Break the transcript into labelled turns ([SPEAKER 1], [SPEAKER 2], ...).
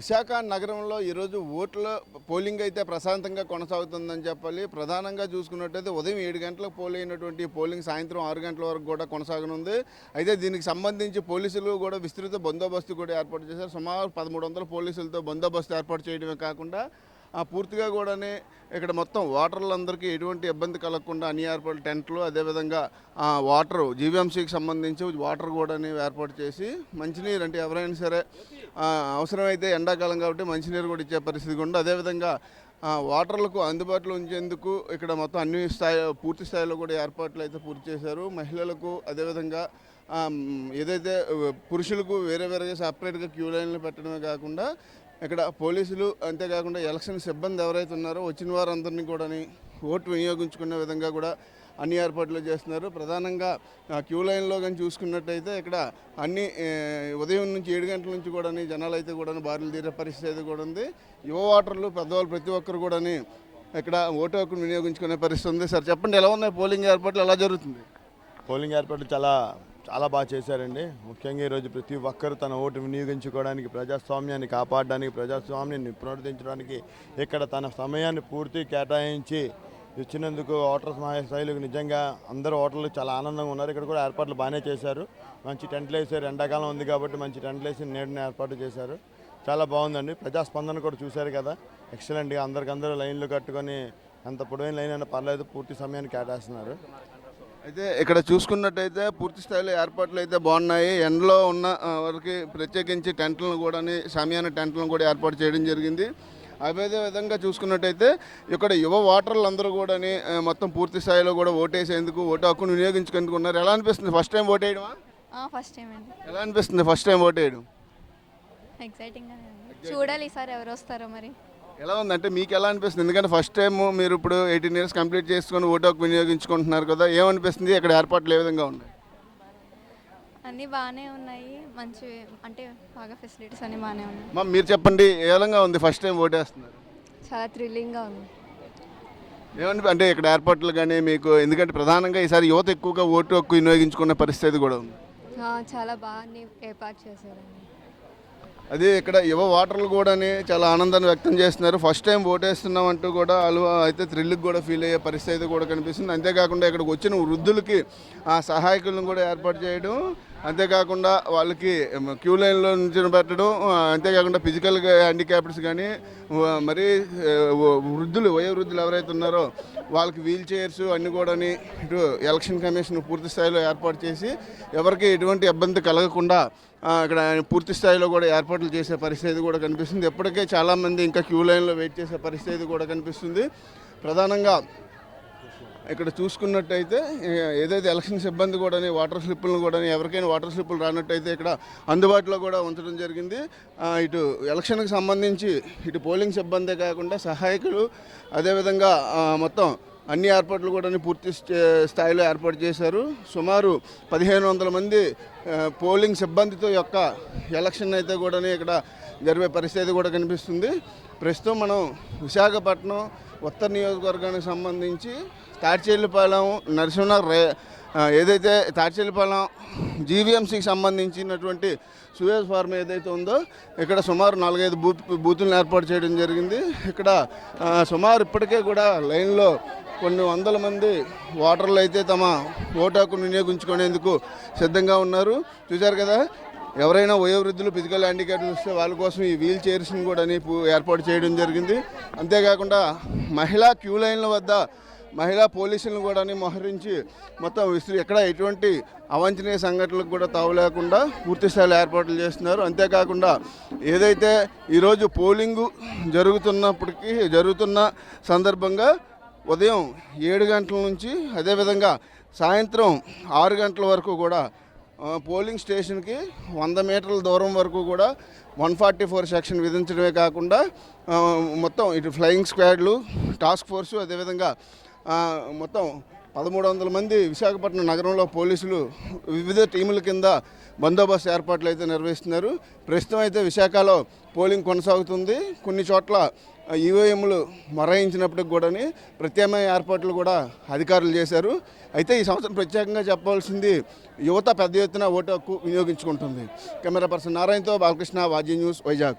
[SPEAKER 1] విశాఖ నగరంలో ఈరోజు ఓట్ల పోలింగ్ అయితే ప్రశాంతంగా కొనసాగుతుందని చెప్పాలి. ప్రధానంగా చూసుకున్నట్టయితే ఉదయం ఏడు గంటలకు పోల్ అయినటువంటి పోలింగ్ సాయంత్రం ఆరు గంటల వరకు కూడా కొనసాగనుంది. అయితే దీనికి సంబంధించి పోలీసులు కూడా విస్తృత బందోబస్తు కూడా ఏర్పాటు చేశారు. సుమారు పదమూడు వందల పోలీసులతో బందోబస్తు ఏర్పాటు చేయడమే కాకుండా పూర్తిగా కూడానే ఇక్కడ మొత్తం వాటర్లందరికీ ఎటువంటి ఇబ్బంది కలగకుండా అన్ని ఏర్పాట్లు టెంట్లు అదేవిధంగా వాటర్ జీవీఎంసీకి సంబంధించి వాటర్ కూడా ఏర్పాటు చేసి మంచినీరు అంటే ఎవరైనా సరే అవసరమైతే ఎండాకాలం కాబట్టి మంచినీరు కూడా ఇచ్చే పరిస్థితి కూడా అదేవిధంగా వాటర్లకు అందుబాటులో ఉంచేందుకు ఇక్కడ మొత్తం అన్ని స్థాయి పూర్తి స్థాయిలో కూడా ఏర్పాట్లు అయితే పూర్తి చేశారు. మహిళలకు అదేవిధంగా ఏదైతే పురుషులకు వేరే వేరేగా సపరేట్గా క్యూ లైన్లు పెట్టడమే కాకుండా ఇక్కడ పోలీసులు అంతేకాకుండా ఎలక్షన్ సిబ్బంది ఎవరైతే ఉన్నారో వచ్చిన వారందరినీ కూడా ఓటు వినియోగించుకునే విధంగా కూడా అన్ని ఏర్పాట్లు చేస్తున్నారు. ప్రధానంగా క్యూ లైన్లో కానీ చూసుకున్నట్టయితే ఇక్కడ అన్ని ఉదయం నుంచి ఏడు గంటల నుంచి కూడా జనాలు అయితే కూడా బారులు తీరే పరిస్థితి అయితే కూడా ఉంది. యువ ఓటర్లు పెద్దవాళ్ళు ప్రతి ఒక్కరు కూడా ఇక్కడ ఓటు హక్కును వినియోగించుకునే పరిస్థితి ఉంది. సార్ చెప్పండి ఎలా ఉన్నాయి? పోలింగ్ ఏర్పాట్లు ఎలా జరుగుతుంది?
[SPEAKER 2] పోలింగ్ ఏర్పాట్లు చాలా చాలా బాగా చేశారండి. ముఖ్యంగా ఈరోజు ప్రతి ఒక్కరు తన ఓటు వినియోగించుకోవడానికి ప్రజాస్వామ్యాన్ని కాపాడడానికి ప్రజాస్వామ్యాన్ని పునరుద్ధరించడానికి ఇక్కడ తన సమయాన్ని పూర్తి కేటాయించి ఇచ్చినందుకు ఓటర్ స్థాయిలకు నిజంగా అందరూ ఓటర్లు చాలా ఆనందంగా ఉన్నారు. ఇక్కడ కూడా ఏర్పాట్లు బాగానే చేశారు. మంచి టెంట్లు వేసారు ఎండాకాలం ఉంది కాబట్టి మంచి టెంట్లు వేసి నేడుని ఏర్పాటు చేశారు. చాలా బాగుందండి. ప్రజాస్పందన కూడా చూశారు కదా. ఎక్సలెంట్గా అందరికందరూ లైన్లు కట్టుకొని అంత పొడవైన లైన్ అయినా పర్లేదు పూర్తి సమయాన్ని కేటాయిస్తున్నారు.
[SPEAKER 1] అయితే ఇక్కడ చూసుకున్నట్టయితే పూర్తి స్థాయిలో ఏర్పాట్లు అయితే బాగున్నాయి. ఎండలో ఉన్న వారికి ప్రత్యేకించి టెంట్లను కూడా షామియాన టెంట్లను కూడా ఏర్పాటు చేయడం జరిగింది. అదే విధంగా చూసుకున్నట్టయితే ఇక్కడ యువ ఓటర్లు అందరూ కూడా మొత్తం పూర్తి స్థాయిలో కూడా ఓటేసేందుకు ఓటు హక్కును వినియోగించుకుందుకు ఉన్నారు. ఎలా అనిపిస్తుంది? ఫస్ట్ టైం ఓట్ వేయడమా?
[SPEAKER 3] ఫస్ట్ టైం అండి.
[SPEAKER 1] ఎలా అనిపిస్తుంది? ఫస్ట్ టైం ఓట్ వేయడం?
[SPEAKER 3] ఎక్సైటింగ్గానే ఉంది. చూడాలి ఈసారి ఎవరు వస్తారో మరి.
[SPEAKER 1] ఎలా ఉందంటే మీకు ఎలా అనిపిస్తుంది? ఎందుకంటే ఫస్ట్ టైం మీరు ఇప్పుడు ఎయిటీన్ ఇయర్స్ కంప్లీట్ చేసుకొని ఓటు హక్కు వినియోగించుకుంటున్నారు కదా ఏమనిపిస్తుంది? ఇక్కడ ఏర్పాట్లు ఏ విధంగా ఉన్నాయి?
[SPEAKER 3] అన్నీ బాగానే ఉన్నాయి. మంచి అంటే బాగా ఫెసిలిటీస్ అన్నీ బాగానే ఉన్నాయి.
[SPEAKER 1] మా మీరు చెప్పండి ఏ విధంగా ఉంది ఫస్ట్ టైం ఓటేస్తున్నారు
[SPEAKER 3] చాలా థ్రిల్లింగ్గా ఉంది.
[SPEAKER 1] ఏమండి అంటే ఇక్కడ ఏర్పాట్లు కానీ మీకు ఎందుకంటే ప్రధానంగా ఈసారి యువత ఎక్కువగా ఓటు హక్కు వినియోగించుకునే పరిస్థితి కూడా ఉంది.
[SPEAKER 3] ఆ, చాలా బాగా ఏర్పాటు చేశారండి.
[SPEAKER 1] అదే ఇక్కడ యువ ఓటర్లు కూడా చాలా ఆనందాన్ని వ్యక్తం చేస్తున్నారు. ఫస్ట్ టైం ఓటేస్తున్నాం అంటూ కూడా వాళ్ళు అయితే థ్రిల్కి కూడా ఫీల్ అయ్యే పరిస్థితి కూడా కనిపిస్తుంది. అంతేకాకుండా ఇక్కడికి వచ్చిన వృద్ధులకి ఆ సహాయకులను కూడా ఏర్పాటు చేయడం అంతేకాకుండా వాళ్ళకి క్యూ లైన్లో నుంచి పెట్టడం అంతేకాకుండా ఫిజికల్గా హ్యాండిక్యాప్డ్స్ కానీ మరి వృద్ధులు వయోవృద్ధులు ఎవరైతే ఉన్నారో వాళ్ళకి వీల్ చైర్స్ అన్నీ కూడా ఇటు ఎలక్షన్ కమిషన్ పూర్తి స్థాయిలో ఏర్పాటు చేసి ఎవరికి ఎటువంటి ఇబ్బంది కలగకుండా ఇక్కడ పూర్తి స్థాయిలో కూడా ఏర్పాట్లు చేసే పరిస్థితి కూడా కనిపిస్తుంది. ఎప్పటికే చాలామంది ఇంకా క్యూ లైన్లో వెయిట్ చేసే పరిస్థితి కూడా కనిపిస్తుంది. ప్రధానంగా ఇక్కడ చూసుకున్నట్టయితే ఏదైతే ఎలక్షన్ సిబ్బంది కూడా వాటర్ స్లిప్పులను కూడా ఎవరికైనా వాటర్ స్లిప్పులు రానట్టయితే ఇక్కడ అందుబాటులో కూడా ఉంచడం జరిగింది. ఇటు ఎలక్షన్కి సంబంధించి ఇటు పోలింగ్ సిబ్బందే కాకుండా సహాయకులు అదేవిధంగా మొత్తం అన్ని ఏర్పాట్లు కూడా పూర్తి స్థాయిలో ఏర్పాటు చేశారు. సుమారు పదిహేను వందల మంది పోలింగ్ సిబ్బందితో యొక్క ఎలక్షన్ అయితే కూడా ఇక్కడ జరిపే పరిస్థితి కూడా కనిపిస్తుంది. ప్రస్తుతం మనం విశాఖపట్నం ఉత్తర నియోజకవర్గానికి సంబంధించి తాడ్చేళ్ళపాలెం నరసింహ రే ఏదైతే తాడ్చేళ్ళపాలెం జీవీఎంసీకి సంబంధించినటువంటి సూయజ్ ఫార్మ్ ఏదైతే ఉందో ఇక్కడ సుమారు నాలుగైదు బూత్ బూతులను ఏర్పాటు చేయడం జరిగింది. ఇక్కడ సుమారు ఇప్పటికే కూడా లైన్లో కొన్ని వందల మంది ఓటర్లు అయితే తమ ఓటు హక్కును వినియోగించుకునేందుకు సిద్ధంగా ఉన్నారు. చూశారు కదా ఎవరైనా వయోవృద్ధులు ఫిజికల్ హ్యాండిక్యాప్ వస్తే వాళ్ళ కోసం ఈ వీల్ చైర్స్ని కూడా ఏర్పాటు చేయడం జరిగింది. అంతేకాకుండా మహిళా క్యూ లైన్ల వద్ద మహిళా పోలీసులను కూడా మోహరించి మొత్తం విసిరి ఎక్కడ ఎటువంటి అవాంఛనీయ సంఘటనలకు కూడా తావు లేకుండా పూర్తిస్థాయిలో ఏర్పాట్లు చేస్తున్నారు. అంతేకాకుండా ఏదైతే ఈరోజు పోలింగు జరుగుతున్నప్పటికీ జరుగుతున్న సందర్భంగా ఉదయం ఏడు గంటల నుంచి అదేవిధంగా సాయంత్రం ఆరు గంటల వరకు కూడా పోలింగ్ స్టేషన్కి వంద మీటర్ల దూరం వరకు కూడా వన్ ఫార్టీ ఫోర్ సెక్షన్ విధించడమే కాకుండా మొత్తం ఇటు ఫ్లయింగ్ స్క్వాడ్లు టాస్క్ ఫోర్సు అదేవిధంగా మొత్తం పదమూడు వందల మంది విశాఖపట్నం నగరంలో పోలీసులు వివిధ టీముల కింద బందోబస్తు ఏర్పాట్లు అయితే నిర్వహిస్తున్నారు. ప్రస్తుతం అయితే విశాఖలో పోలింగ్ కొనసాగుతుంది. కొన్ని చోట్ల ఈవీఎంలు మరాయించినప్పటికి కూడా ప్రత్యామ్నాయ ఏర్పాట్లు కూడా అధికారులు చేశారు. అయితే ఈ సంవత్సరం ప్రత్యేకంగా చెప్పవలసింది యువత పెద్ద ఎత్తున ఓటు హక్కు వినియోగించుకుంటుంది. కెమెరా పర్సన్ నారాయణతో బాలకృష్ణ వాజీ న్యూస్ వైజాగ్.